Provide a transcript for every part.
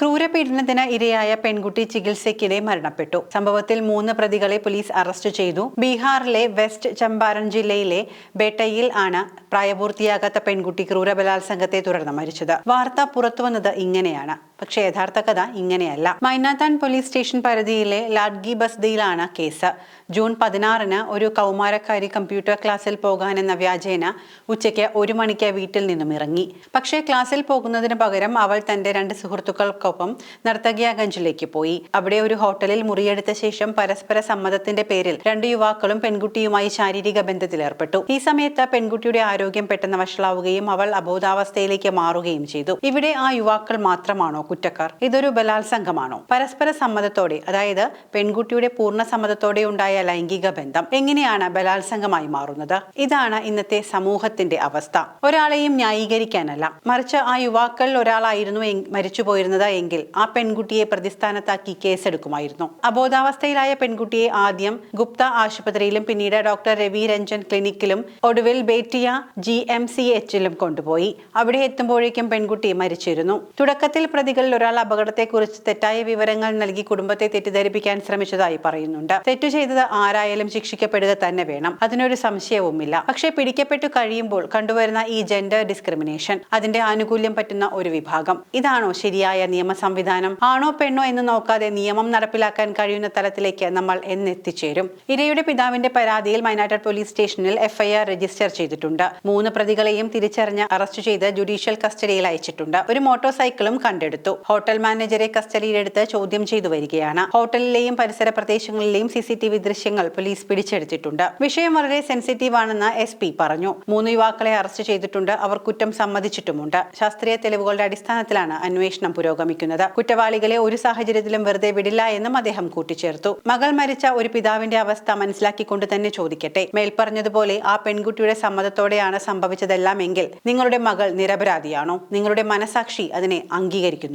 ക്രൂരപീഡനത്തിന് ഇരയായ പെൺകുട്ടി ചികിത്സയ്ക്കിടെ മരണപ്പെട്ടു. സംഭവത്തിൽ മൂന്ന് പ്രതികളെ പോലീസ് അറസ്റ്റ് ചെയ്തു. ബീഹാറിലെ വെസ്റ്റ് ചമ്പാരൻ ജില്ലയിലെ ബേട്ടയിൽ ആണ് പ്രായപൂർത്തിയാകാത്ത പെൺകുട്ടി ക്രൂരബലാത്സംഗത്തെ തുടർന്ന് മരിച്ചത്. വാർത്ത പുറത്തുവന്നത് ഇങ്ങനെയാണ്. പക്ഷേ യഥാർത്ഥ കഥ ഇങ്ങനെയല്ല. മൈനാത്താൻ പോലീസ് സ്റ്റേഷൻ പരിധിയിലെ ലാഡ്ഗി ബസ്തിയിലാണ് കേസ്. ജൂൺ പതിനാറിന് ഒരു കൗമാരക്കാരി കമ്പ്യൂട്ടർ ക്ലാസ്സിൽ പോകാനെന്ന വ്യാജേന ഉച്ചയ്ക്ക് ഒരു മണിക്ക് വീട്ടിൽ നിന്നും ഇറങ്ങി. പക്ഷേ ക്ലാസ്സിൽ പോകുന്നതിന് പകരം അവൾ തന്റെ രണ്ട് സുഹൃത്തുക്കൾക്കൊപ്പം നർത്തകിയാഗഞ്ചിലേക്ക് പോയി. അവിടെ ഒരു ഹോട്ടലിൽ മുറിയെടുത്ത ശേഷം പരസ്പര സമ്മതത്തിന്റെ പേരിൽ രണ്ട് യുവാക്കളും പെൺകുട്ടിയുമായി ശാരീരിക ബന്ധത്തിലേർപ്പെട്ടു ഈ സമയത്ത് പെൺകുട്ടിയുടെ ആരോഗ്യം പെട്ടെന്ന് വഷളാവുകയും അവൾ അബോധാവസ്ഥയിലേക്ക് മാറുകയും ചെയ്തു. ഇവിടെ ആ യുവാക്കൾ മാത്രമാണോ കുറ്റക്കാർ. ഇതൊരു ബലാത്സംഗമാണോ? പരസ്പര സമ്മതത്തോടെ അതായത് പെൺകുട്ടിയുടെ പൂർണ സമ്മതത്തോടെ ഉണ്ടായ ലൈംഗിക ബന്ധം എങ്ങനെയാണ് ബലാത്സംഗമായി മാറുന്നത്? ഇതാണ് ഇന്നത്തെ സമൂഹത്തിന്റെ അവസ്ഥ. ഒരാളെയും ന്യായീകരിക്കാനല്ല. മറിച്ച് ആ യുവാക്കളിൽ ഒരാളായിരുന്നു മരിച്ചു പോയിരുന്നത് എങ്കിൽ ആ പെൺകുട്ടിയെ പ്രതിസ്ഥാനത്താക്കി കേസെടുക്കുമായിരുന്നു. അബോധാവസ്ഥയിലായ പെൺകുട്ടിയെ ആദ്യം ഗുപ്ത ആശുപത്രിയിലും പിന്നീട് ഡോക്ടർ രവി രഞ്ജൻ ക്ലിനിക്കിലും ഒടുവിൽ ബേറ്റിയ ജി എം സി എച്ചിലും കൊണ്ടുപോയി. അവിടെ എത്തുമ്പോഴേക്കും പെൺകുട്ടി മരിച്ചിരുന്നു. തുടക്കത്തിൽ പ്രതികളിൽ ഒരാൾ അപകടത്തെക്കുറിച്ച് തെറ്റായ വിവരങ്ങൾ നൽകി കുടുംബത്തെ തെറ്റിദ്ധരിപ്പിക്കാൻ ശ്രമിച്ചതായി പറയുന്നുണ്ട്. തെറ്റു ചെയ്തത് ആരായാലും ശിക്ഷിക്കപ്പെടുക തന്നെ വേണം. അതിനൊരു സംശയവുമില്ല. പക്ഷേ പിടിക്കപ്പെട്ടു കഴിയുമ്പോൾ കണ്ടുവരുന്ന ഈ ജെൻഡർ ഡിസ്ക്രിമിനേഷൻ അതിന്റെ ആനുകൂല്യം പറ്റുന്ന ഒരു വിഭാഗം. ഇതാണോ ശരിയായ നിയമ സംവിധാനം? ആണോ പെണ്ണോ എന്ന് നോക്കാതെ നിയമം നടപ്പിലാക്കാൻ കഴിയുന്ന തലത്തിലേക്ക് നമ്മൾ എന്നെത്തിച്ചേരും? ഇരയുടെ പിതാവിന്റെ പരാതിയിൽ മൈനാട്ടർ പോലീസ് സ്റ്റേഷനിൽ എഫ്ഐആർ രജിസ്റ്റർ ചെയ്തിട്ടുണ്ട്. മൂന്ന് പ്രതികളെയും തിരിച്ചറിഞ്ഞ് അറസ്റ്റ് ചെയ്ത് ജുഡീഷ്യൽ കസ്റ്റഡിയിൽ അയച്ചിട്ടുണ്ട്. ഒരു മോട്ടോർ സൈക്കിളും കണ്ടെടുത്തു. ഹോട്ടൽ മാനേജരെ കസ്റ്റഡിയിലെടുത്ത് ചോദ്യം ചെയ്തു വരികയാണ്. ഹോട്ടലിലെയും പരിസര പ്രദേശങ്ങളിലെയും സി സി ടി വി ദൃശ്യങ്ങൾ പോലീസ് പിടിച്ചെടുത്തിട്ടുണ്ട്. വിഷയം വളരെ സെൻസിറ്റീവ് ആണെന്ന് എസ് പി പറഞ്ഞു. മൂന്ന് യുവാക്കളെ അറസ്റ്റ് ചെയ്തിട്ടുണ്ട്. അവർ കുറ്റം സമ്മതിച്ചിട്ടുമുണ്ട്. ശാസ്ത്രീയ തെളിവുകളുടെ അടിസ്ഥാനത്തിലാണ് അന്വേഷണം പുരോഗമിക്കുന്നത്. കുറ്റവാളികളെ ഒരു സാഹചര്യത്തിലും വെറുതെ വിടില്ല എന്നും അദ്ദേഹം കൂട്ടിച്ചേർത്തു. മകൾ മരിച്ച ഒരു പിതാവിന്റെ അവസ്ഥ മനസ്സിലാക്കിക്കൊണ്ട് തന്നെ ചോദിക്കട്ടെ. മേൽപ്പറഞ്ഞതുപോലെ ആ പെൺകുട്ടിയുടെ സമ്മതത്തോടെയാണ് സംഭവിച്ചതെല്ലാം എങ്കിൽ നിങ്ങളുടെ മകൾ നിരപരാധിയാണോ? നിങ്ങളുടെ മനസാക്ഷി അതിനെ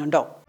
vận động.